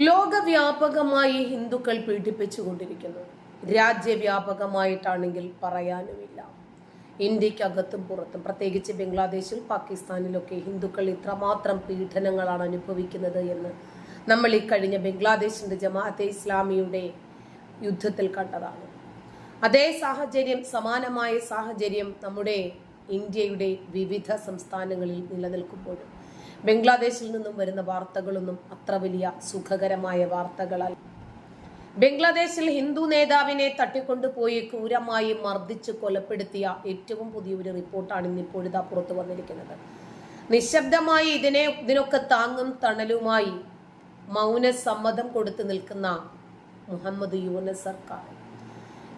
ലോകവ്യാപകമായി ഹിന്ദുക്കൾ പീഡിപ്പിച്ചുകൊണ്ടിരിക്കുന്നു. രാജ്യവ്യാപകമായിട്ടാണെങ്കിൽ പറയാനുമില്ല. ഇന്ത്യക്കകത്തും പുറത്തും പ്രത്യേകിച്ച് ബംഗ്ലാദേശിൽ പാകിസ്ഥാനിലൊക്കെ ഹിന്ദുക്കൾ ഇത്രമാത്രം പീഡനങ്ങളാണ് അനുഭവിക്കുന്നത് എന്ന് നമ്മൾ ഈ കഴിഞ്ഞ ബംഗ്ലാദേശിന്റെ ജമാഅത്തെ ഇസ്ലാമിയുടെ യുദ്ധത്തിൽ കണ്ടതാണ്. അതേ സാഹചര്യം സമാനമായ സാഹചര്യം നമ്മുടെ ഇന്ത്യയുടെ വിവിധ സംസ്ഥാനങ്ങളിൽ നിലനിൽക്കുമ്പോഴും ബംഗ്ലാദേശിൽ നിന്നും വരുന്ന വാർത്തകളൊന്നും അത്ര വലിയ സുഖകരമായ വാർത്തകളല്ല. ബംഗ്ലാദേശിൽ ഹിന്ദു നേതാവിനെ തട്ടിക്കൊണ്ടുപോയി ക്രൂരമായി മർദ്ദിച്ച് കൊലപ്പെടുത്തിയ ഏറ്റവും പുതിയൊരു റിപ്പോർട്ടാണ് ഇന്നിപ്പോഴിതാ പുറത്തു വന്നിരിക്കുന്നത്. നിശബ്ദമായി ഇതിനെ ഇതിനൊക്കെ താങ്ങും തണലുമായി മൗന സമ്മതം കൊടുത്തു നിൽക്കുന്ന മുഹമ്മദ് യൂനസ് സർക്കാർ.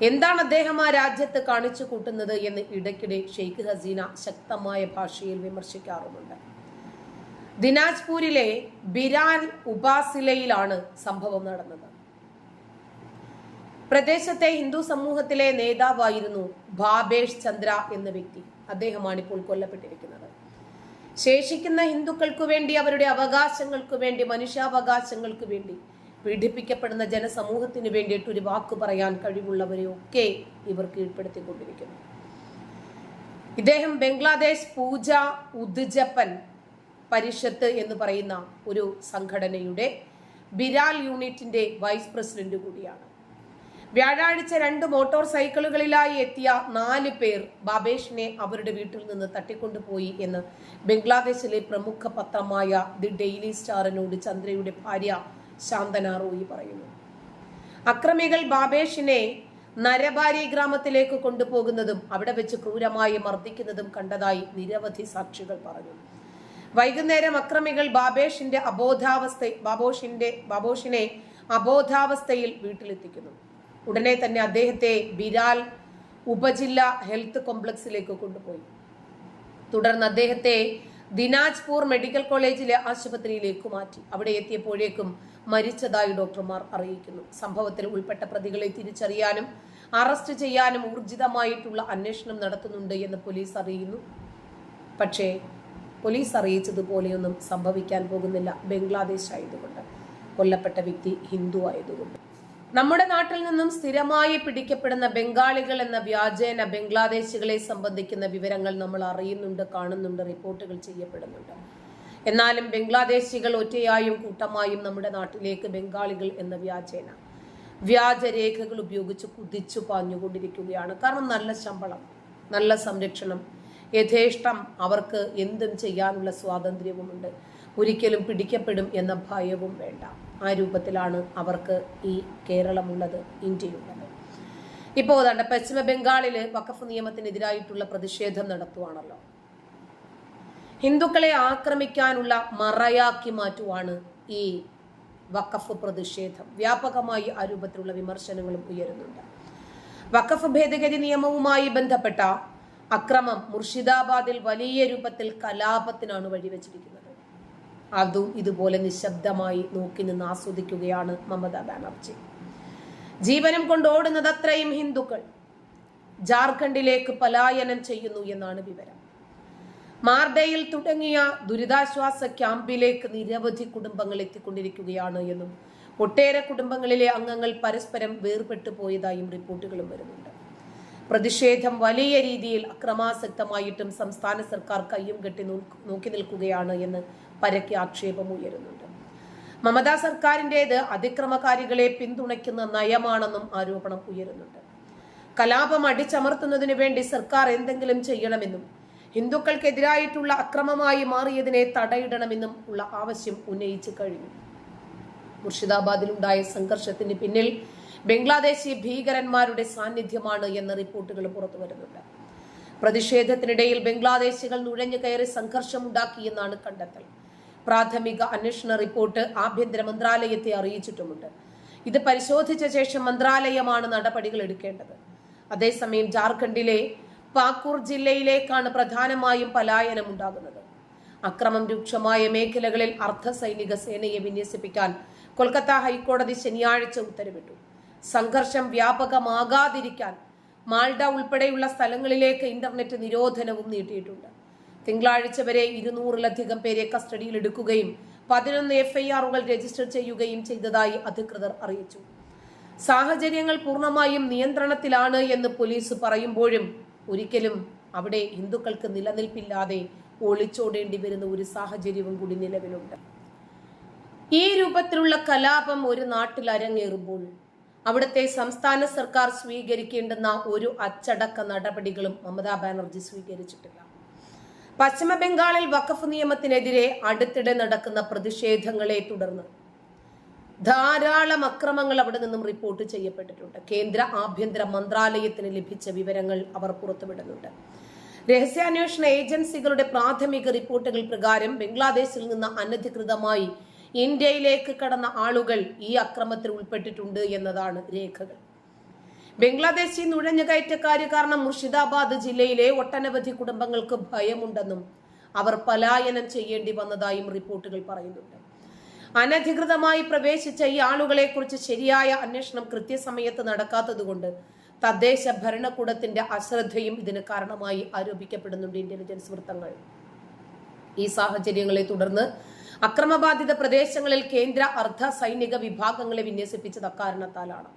എന്താണ് അദ്ദേഹം ആ രാജ്യത്ത് കാണിച്ചു കൂട്ടുന്നത് എന്ന് ഇടയ്ക്കിടെ ഷെയ്ഖ് ഹസീന ശക്തമായ ഭാഷയിൽ വിമർശിക്കാറുമുണ്ട്. ദിനാജ്പൂരിലെ ബിരാൻ ഉപാസിലയിലാണ് സംഭവം നടന്നത്. പ്രദേശത്തെ ഹിന്ദു സമൂഹത്തിലെ നേതാവായിരുന്നു ഭാബേഷ് ചന്ദ്ര എന്ന വ്യക്തി. അദ്ദേഹമാണ് ഇപ്പോൾ കൊല്ലപ്പെട്ടിരിക്കുന്നത്. ശേഷിക്കുന്ന ഹിന്ദുക്കൾക്കു വേണ്ടി അവരുടെ അവകാശങ്ങൾക്ക് വേണ്ടി മനുഷ്യാവകാശങ്ങൾക്ക് വേണ്ടി പീഡിപ്പിക്കപ്പെടുന്ന ജനസമൂഹത്തിന് വേണ്ടിയിട്ട് ഒരു വാക്ക് പറയാൻ കഴിവുള്ളവരെയൊക്കെ ഇവർ കീഴ്പ്പെടുത്തിക്കൊണ്ടിരിക്കുന്നു. ഇദ്ദേഹം ബംഗ്ലാദേശ് പൂജ ഉദ്ജപ്പൻ പരിഷത്ത് എന്ന് പറയുന്ന ഒരു സംഘടനയുടെ ബിരാൽ യൂണിറ്റിന്റെ വൈസ് പ്രസിഡന്റ് കൂടിയാണ്. വ്യാഴാഴ്ച രണ്ട് മോട്ടോർ സൈക്കിളുകളിലായി എത്തിയ നാല് പേർ ബാബേഷിനെ അവരുടെ വീട്ടിൽ നിന്ന് തട്ടിക്കൊണ്ടുപോയി എന്ന് ബംഗ്ലാദേശിലെ പ്രമുഖ പത്രമായ ദി ഡെയിലി സ്റ്റാറിനോട് ചന്ദ്രയുടെ ഭാര്യ ശാന്തന റോയി പറയുന്നു. അക്രമികൾ ബാബേഷിനെ നരബാരി ഗ്രാമത്തിലേക്ക് കൊണ്ടുപോകുന്നതും അവിടെ വെച്ച് ക്രൂരമായി മർദ്ദിക്കുന്നതും കണ്ടതായി നിരവധി സാക്ഷികൾ പറഞ്ഞു. വൈകുന്നേരം അക്രമികൾ ബാബേഷിന്റെ അബോധാവസ്ഥ ബാബോഷിന്റെ ബാബോഷിനെ അബോധാവസ്ഥയിൽ വീട്ടിലെത്തിക്കുന്നു. ഉടനെ തന്നെ അദ്ദേഹത്തെ ബിരാൽ ഉപജില്ല ഹെൽത്ത് കോംപ്ലക്സിലേക്ക് കൊണ്ടുപോയി. തുടർന്ന് അദ്ദേഹത്തെ ദിനാജ്പൂർ മെഡിക്കൽ കോളേജിലെ ആശുപത്രിയിലേക്ക് മാറ്റി. അവിടെ എത്തിയപ്പോഴേക്കും മരിച്ചതായി ഡോക്ടർമാർ അറിയിക്കുന്നു. സംഭവത്തിൽ ഉൾപ്പെട്ട പ്രതികളെ തിരിച്ചറിയാനും അറസ്റ്റ് ചെയ്യാനും ഊർജിതമായിട്ടുള്ള അന്വേഷണം നടത്തുന്നുണ്ട് എന്ന് പോലീസ് അറിയുന്നു പക്ഷേ പോലീസ് അറിയിച്ചതുപോലെയൊന്നും സംഭവിക്കാൻ പോകുന്നില്ല. ബംഗ്ലാദേശ് ആയതുകൊണ്ട് കൊല്ലപ്പെട്ട വ്യക്തി ഹിന്ദു ആയതുകൊണ്ട് നമ്മുടെ നാട്ടിൽ നിന്നും സ്ഥിരമായി പിടിക്കപ്പെടുന്ന ബംഗാളികൾ എന്ന വ്യാജേന ബംഗ്ലാദേശികളെ സംബന്ധിക്കുന്ന വിവരങ്ങൾ നമ്മൾ അറിയുന്നുണ്ട് കാണുന്നുണ്ട് റിപ്പോർട്ടുകൾ ചെയ്യപ്പെടുന്നുണ്ട്. എന്നാലും ബംഗ്ലാദേശികൾ ഒറ്റയായും കൂട്ടമായും നമ്മുടെ നാട്ടിലേക്ക് ബംഗാളികൾ എന്ന വ്യാജേന വ്യാജരേഖകൾ ഉപയോഗിച്ച് കുതിച്ചു പാഞ്ഞുകൊണ്ടിരിക്കുകയാണ്. കാരണം നല്ല ശമ്പളം നല്ല സംരക്ഷണം യഥേഷ്ടം അവർക്ക് എന്തും ചെയ്യാനുള്ള സ്വാതന്ത്ര്യവുമുണ്ട്. ഒരിക്കലും പിടിക്കപ്പെടും എന്ന ഭയവും വേണ്ട. ആ രൂപത്തിലാണ് അവർക്ക് ഈ കേരളമുള്ളത് ഇന്ത്യയുള്ളത്. ഇപ്പോൾ അതാണ്ട് പശ്ചിമ ബംഗാളിൽ വഖഫ് നിയമത്തിനെതിരായിട്ടുള്ള പ്രതിഷേധം നടത്തുവാണല്ലോ. ഹിന്ദുക്കളെ ആക്രമിക്കാനുള്ള മറയാക്കി മാറ്റുവാണ് ഈ വഖഫ് പ്രതിഷേധം. വ്യാപകമായി ആ രൂപത്തിലുള്ള വിമർശനങ്ങളും ഉയരുന്നുണ്ട്. വഖഫ് ഭേദഗതി നിയമവുമായി ബന്ധപ്പെട്ട അക്രമം മുർഷിദാബാദിൽ വലിയ രൂപത്തിൽ കലാപത്തിനാണ് വഴിവെച്ചിരിക്കുന്നത്. അതും ഇതുപോലെ നിശബ്ദമായി നോക്കി നിന്ന് ആസ്വദിക്കുകയാണ് മമതാ ബാനർജി. ജീവനം കൊണ്ടോടുന്നത് അത്രയും ഹിന്ദുക്കൾ. ജാർഖണ്ഡിലേക്ക് പലായനം ചെയ്യുന്നു എന്നാണ് വിവരം. മാർഡയിൽ തുടങ്ങിയ ദുരിതാശ്വാസ ക്യാമ്പിലേക്ക് നിരവധി കുടുംബങ്ങൾ എത്തിക്കൊണ്ടിരിക്കുകയാണ് എന്നും ഒട്ടേറെ കുടുംബങ്ങളിലെ അംഗങ്ങൾ പരസ്പരം വേർപെട്ടു പോയതായും റിപ്പോർട്ടുകളും വരുന്നുണ്ട്. പ്രതിഷേധം വലിയ രീതിയിൽ അക്രമാസക്തമായിട്ടും സംസ്ഥാന സർക്കാർ കയ്യും കെട്ടി നോക്കി നിൽക്കുകയാണ് എന്ന് പരക്കെ ആക്ഷേപം ഉയരുന്നുണ്ട്. മമതാ സർക്കാരിന്റെത് അതിക്രമകാരികളെ പിന്തുണയ്ക്കുന്ന നയമാണെന്നും ആരോപണം ഉയരുന്നുണ്ട്. കലാപം അടിച്ചമർത്തുന്നതിനു വേണ്ടി സർക്കാർ എന്തെങ്കിലും ചെയ്യണമെന്നും ഹിന്ദുക്കൾക്കെതിരായിട്ടുള്ള അക്രമമായി മാറിയതിനെ തടയിടണമെന്നും ഉള്ള ആവശ്യം ഉന്നയിച്ചു കഴിഞ്ഞു. മുർഷിദാബാദിലുണ്ടായ സംഘർഷത്തിന് പിന്നിൽ ബംഗ്ലാദേശി ഭീകരന്മാരുടെ സാന്നിധ്യമാണ് എന്ന റിപ്പോർട്ടുകൾ പുറത്തുവരുന്നുണ്ട്. പ്രതിഷേധത്തിനിടയിൽ ബംഗ്ലാദേശികൾ നുഴഞ്ഞു കയറി സംഘർഷമുണ്ടാക്കിയെന്നാണ് കണ്ടെത്തൽ. പ്രാഥമിക അന്വേഷണ റിപ്പോർട്ട് ആഭ്യന്തര മന്ത്രാലയത്തെ അറിയിച്ചിട്ടുമുണ്ട്. ഇത് പരിശോധിച്ച ശേഷം മന്ത്രാലയമാണ് നടപടികൾ എടുക്കേണ്ടത്. അതേസമയം ജാർഖണ്ഡിലെ പാക്കൂർ ജില്ലയിലേക്കാണ് പ്രധാനമായും പലായനം ഉണ്ടാകുന്നത് അക്രമം രൂക്ഷമായ മേഖലകളിൽ അർദ്ധ സൈനിക സേനയെ വിന്യസിപ്പിക്കാൻ കൊൽക്കത്ത ഹൈക്കോടതി ശനിയാഴ്ച ഉത്തരവിട്ടു. സംഘർഷം വ്യാപകമാകാതിരിക്കാൻ മാൾഡ ഉൾപ്പെടെയുള്ള സ്ഥലങ്ങളിലേക്ക് ഇന്റർനെറ്റ് നിരോധനവും നീട്ടിയിട്ടുണ്ട്. തിങ്കളാഴ്ച വരെ ഇരുന്നൂറിലധികം പേരെ കസ്റ്റഡിയിൽ എടുക്കുകയും പതിനൊന്ന് എഫ്ഐആറുകൾ രജിസ്റ്റർ ചെയ്യുകയും ചെയ്തതായി അധികൃതർ അറിയിച്ചു. സാഹചര്യങ്ങൾ പൂർണമായും നിയന്ത്രണത്തിലാണ് എന്ന് പോലീസ് പറയുമ്പോഴും ഒരിക്കലും അവിടെ ഹിന്ദുക്കൾക്ക് നിലനിൽപ്പില്ലാതെ ഒളിച്ചോടേണ്ടി വരുന്ന ഒരു സാഹചര്യവും കൂടി നിലവിലുണ്ട്. ഈ രൂപത്തിലുള്ള കലാപം ഒരു നാട്ടിൽ അരങ്ങേറുമ്പോൾ അവിടുത്തെ സംസ്ഥാന സർക്കാർ സ്വീകരിക്കേണ്ടുന്ന ഒരു അച്ചടക്ക നടപടികളും മമതാ ബാനർജി സ്വീകരിച്ചിട്ടില്ല. പശ്ചിമ ബംഗാളിൽ വഖഫ് നിയമത്തിനെതിരെ അടുത്തിടെ നടക്കുന്ന പ്രതിഷേധങ്ങളെ തുടർന്ന് ധാരാളം അക്രമങ്ങൾ അവിടെ നിന്നും റിപ്പോർട്ട് ചെയ്യപ്പെട്ടിട്ടുണ്ട്. കേന്ദ്ര ആഭ്യന്തര മന്ത്രാലയത്തിന് ലഭിച്ച വിവരങ്ങൾ അവർ പുറത്തുവിടുന്നുണ്ട്. രഹസ്യാന്വേഷണ ഏജൻസികളുടെ പ്രാഥമിക റിപ്പോർട്ടുകൾ പ്രകാരം ബംഗ്ലാദേശിൽ നിന്ന് അനധികൃതമായി ഇന്ത്യയിലേക്ക് കടന്ന ആളുകൾ ഈ അക്രമത്തിൽ ഉൾപ്പെട്ടിട്ടുണ്ട് എന്നതാണ് രേഖകൾ. ബംഗ്ലാദേശി നുഴഞ്ഞുകയറ്റക്കാര് കാരണം മുർഷിദാബാദ് ജില്ലയിലെ ഒട്ടനവധി കുടുംബങ്ങൾക്ക് ഭയമുണ്ടെന്നും അവർ പലായനം ചെയ്യേണ്ടി വന്നതായും റിപ്പോർട്ടുകൾ പറയുന്നുണ്ട്. അനധികൃതമായി പ്രവേശിച്ച ഈ ആളുകളെ കുറിച്ച് ശരിയായ അന്വേഷണം കൃത്യസമയത്ത് നടക്കാത്തതുകൊണ്ട് തദ്ദേശ ഭരണകൂടത്തിന്റെ അശ്രദ്ധയും ഇതിന് കാരണമായി ആരോപിക്കപ്പെടുന്നുണ്ട് ഇന്റലിജൻസ് വൃത്തങ്ങൾ. ഈ സാഹചര്യങ്ങളെ തുടർന്ന് അക്രമബാധിത പ്രദേശങ്ങളിൽ കേന്ദ്ര അർദ്ധ സൈനിക വിഭാഗങ്ങളെ വിന്യസിപ്പിച്ചത് അക്കാരണത്താലാണ്.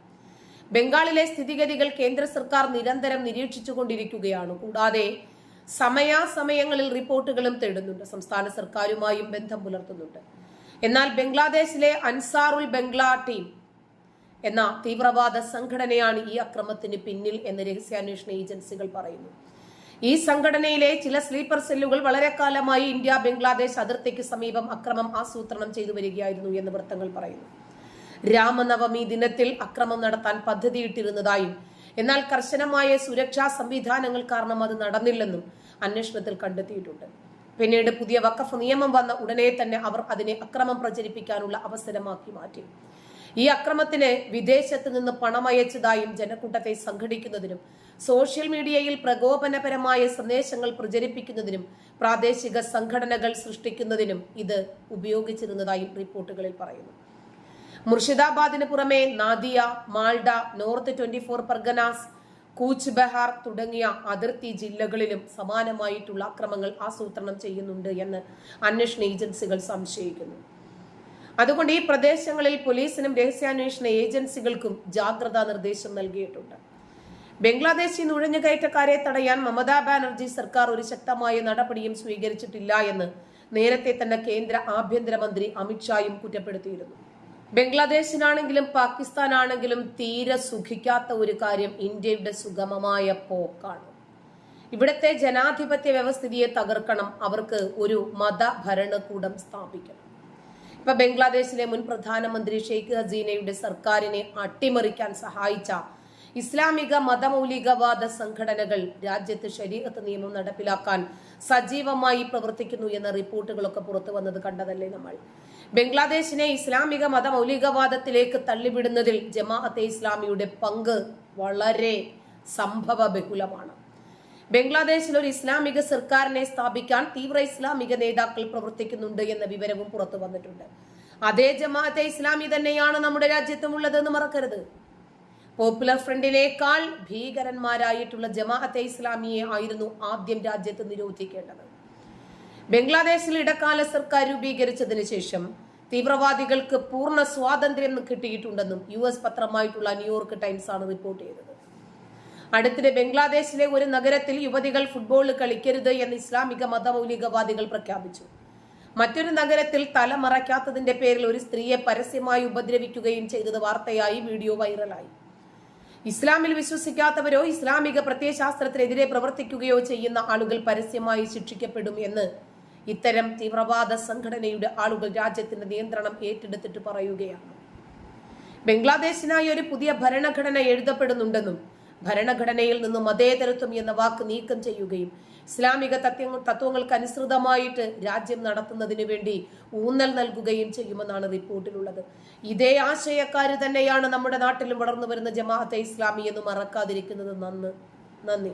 ബംഗാളിലെ സ്ഥിതിഗതികൾ കേന്ദ്ര സർക്കാർ നിരന്തരം നിരീക്ഷിച്ചുകൊണ്ടിരിക്കുകയാണ്. കൂടാതെ സമയാസമയങ്ങളിൽ റിപ്പോർട്ടുകളും തേടുന്നുണ്ട്. സംസ്ഥാന സർക്കാരുമായും ബന്ധം പുലർത്തുന്നുണ്ട്. എന്നാൽ ബംഗ്ലാദേശിലെ അൻസാറുൽ ബംഗ്ലാ ടീം എന്ന തീവ്രവാദ സംഘടനയാണ് ഈ അക്രമത്തിന് പിന്നിൽ എന്ന് രഹസ്യാന്വേഷണ ഏജൻസികൾ പറയുന്നു. ഈ സംഘടനയിലെ ചില സ്ലീപ്പർ സെല്ലുകൾ വളരെ കാലമായി ഇന്ത്യ ബംഗ്ലാദേശ് അതിർത്തിക്ക് സമീപം അക്രമം ആസൂത്രണം ചെയ്തു വരികയായിരുന്നു എന്ന് വൃത്തങ്ങൾ പറയുന്നു. രാമനവമി ദിനത്തിൽ അക്രമം നടത്താൻ പദ്ധതിയിട്ടിരുന്നതായും എന്നാൽ കർശനമായ സുരക്ഷാ സംവിധാനങ്ങൾ കാരണം അത് നടന്നില്ലെന്നും അന്വേഷണത്തിൽ കണ്ടെത്തിയിട്ടുണ്ട്. പിന്നീട് പുതിയ വക്കഫ് നിയമം വന്ന ഉടനെ തന്നെ അവർ അതിനെ അക്രമം പ്രചരിപ്പിക്കാനുള്ള അവസരമാക്കി മാറ്റി. ഈ അക്രമത്തിന് വിദേശത്ത് നിന്ന് പണമയച്ചതായും ജനക്കൂട്ടത്തെ സംഘടിക്കുന്നതിനും സോഷ്യൽ മീഡിയയിൽ പ്രകോപനപരമായ സന്ദേശങ്ങൾ പ്രചരിപ്പിക്കുന്നതിനും പ്രാദേശിക സംഘടനകൾ സൃഷ്ടിക്കുന്നതിനും ഇത് ഉപയോഗിച്ചിരുന്നതായും റിപ്പോർട്ടുകളിൽ പറയുന്നു. മുർഷിദാബാദിന് പുറമെ Nadia Malda north twenty four Parganas Cooch Behar തുടങ്ങിയ അതിർത്തി ജില്ലകളിലും സമാനമായിട്ടുള്ള അക്രമങ്ങൾ ആസൂത്രണം ചെയ്യുന്നുണ്ട് എന്ന് അന്വേഷണ ഏജൻസികൾ സംശയിക്കുന്നു. അതുകൊണ്ട് ഈ പ്രദേശങ്ങളിൽ പോലീസിനും രഹസ്യാന്വേഷണ ഏജൻസികൾക്കും ജാഗ്രതാ നിർദ്ദേശം നൽകിയിട്ടുണ്ട്. ബംഗ്ലാദേശി നുഴഞ്ഞുകയറ്റക്കാരെ തടയാൻ മമതാ ബാനർജി സർക്കാർ ഒരു ശക്തമായ നടപടിയും സ്വീകരിച്ചിട്ടില്ല എന്ന് നേരത്തെ തന്നെ കേന്ദ്ര ആഭ്യന്തരമന്ത്രി അമിത്ഷായും കുറ്റപ്പെടുത്തിയിരുന്നു. ബംഗ്ലാദേശിനാണെങ്കിലും പാകിസ്ഥാനാണെങ്കിലും തീരെ സുഖിക്കാത്ത ഒരു കാര്യം ഇന്ത്യയുടെ സുഗമമായ പോക്കാണ്. ഇവിടത്തെ ജനാധിപത്യ വ്യവസ്ഥിതിയെ തകർക്കണം അവർക്ക് ഒരു മത ഭരണകൂടം സ്ഥാപിക്കണം. ഇപ്പൊ ബംഗ്ലാദേശിലെ മുൻ പ്രധാനമന്ത്രി ഷെയ്ഖ് ഹസീനയുടെ സർക്കാരിനെ അട്ടിമറിക്കാൻ സഹായിച്ച ഇസ്ലാമിക മതമൗലികവാദ സംഘടനകൾ രാജ്യത്ത് ശരീരത്ത് നിയമം നടപ്പിലാക്കാൻ സജീവമായി പ്രവർത്തിക്കുന്നു എന്ന റിപ്പോർട്ടുകളൊക്കെ പുറത്തു വന്നത് കണ്ടതല്ലേ നമ്മൾ? ബംഗ്ലാദേശിനെ ഇസ്ലാമിക മതമൗലികവാദത്തിലേക്ക് തള്ളിവിടുന്നതിൽ ജമാഅത്തെ ഇസ്ലാമിയുടെ പങ്ക് വളരെ സംഭവ ബഹുലമാണ്. ബംഗ്ലാദേശിൽ ഒരു ഇസ്ലാമിക സർക്കാരിനെ സ്ഥാപിക്കാൻ തീവ്ര ഇസ്ലാമിക നേതാക്കൾ പ്രവർത്തിക്കുന്നുണ്ട് എന്ന വിവരവും പുറത്തു വന്നിട്ടുണ്ട്. അതേ ജമാഅത്തെ ഇസ്ലാമി തന്നെയാണ് നമ്മുടെ രാജ്യത്തും ഉള്ളതെന്ന് മറക്കരുത്. പോപ്പുലർ ഫ്രണ്ടിനേക്കാൾ ഭീകരന്മാരായിട്ടുള്ള ജമാഅത്തെ ഇസ്ലാമിയെ ആയിരുന്നു ആദ്യം രാജ്യത്ത് നിരോധിക്കേണ്ടത്. ബംഗ്ലാദേശിൽ ഇടക്കാല സർക്കാർ രൂപീകരിച്ചതിന് ശേഷം തീവ്രവാദികൾക്ക് പൂർണ സ്വാതന്ത്ര്യം കിട്ടിയിട്ടുണ്ടെന്നും യു എസ് പത്രമായിട്ടുള്ള ന്യൂയോർക്ക് ടൈംസ് ആണ് റിപ്പോർട്ട് ചെയ്തത്. അടുത്തിടെ ബംഗ്ലാദേശിലെ ഒരു നഗരത്തിൽ യുവതികൾ ഫുട്ബോൾ കളിക്കരുത് എന്ന് ഇസ്ലാമിക മതമൗലികവാദികൾ പ്രഖ്യാപിച്ചു. മറ്റൊരു നഗരത്തിൽ തല മറയ്ക്കാത്തതിന്റെ പേരിൽ ഒരു സ്ത്രീയെ പരസ്യമായി ഉപദ്രവിക്കുകയും ചെയ്തത് വാർത്തയായി വീഡിയോ വൈറലായി. ഇസ്ലാമിൽ വിശ്വസിക്കാത്തവരോ ഇസ്ലാമിക പ്രത്യയശാസ്ത്രത്തിനെതിരെ പ്രവർത്തിക്കുകയോ ചെയ്യുന്ന ആളുകൾ പരസ്യമായി ശിക്ഷിക്കപ്പെടും എന്ന് ഇത്തരം തീവ്രവാദ സംഘടനയുടെ ആളുകൾ രാജ്യത്തിന്റെ നിയന്ത്രണം ഏറ്റെടുത്തിട്ട് പറയുകയാണ്. ബംഗ്ലാദേശിനായി ഒരു പുതിയ ഭരണഘടന എഴുതപ്പെടുന്നുണ്ടെന്നും ഭരണഘടനയിൽ നിന്ന് മതേതരത്വം എന്ന വാക്ക് നീക്കം ചെയ്യുകയും ഇസ്ലാമിക തത്വങ്ങൾ തത്വങ്ങൾക്ക് അനുസൃതമായിട്ട് രാജ്യം നടത്തുന്നതിന് വേണ്ടി ഊന്നൽ നൽകുകയും ചെയ്യുമെന്നാണ് റിപ്പോർട്ടിലുള്ളത്. ഇതേ ആശയക്കാർ തന്നെയാണ് നമ്മുടെ നാട്ടിലും വളർന്നു വരുന്ന ജമാഅത്തെ ഇസ്ലാമി എന്ന് മറക്കാതിരിക്കുന്നത്. നന്ന് നന്ദി.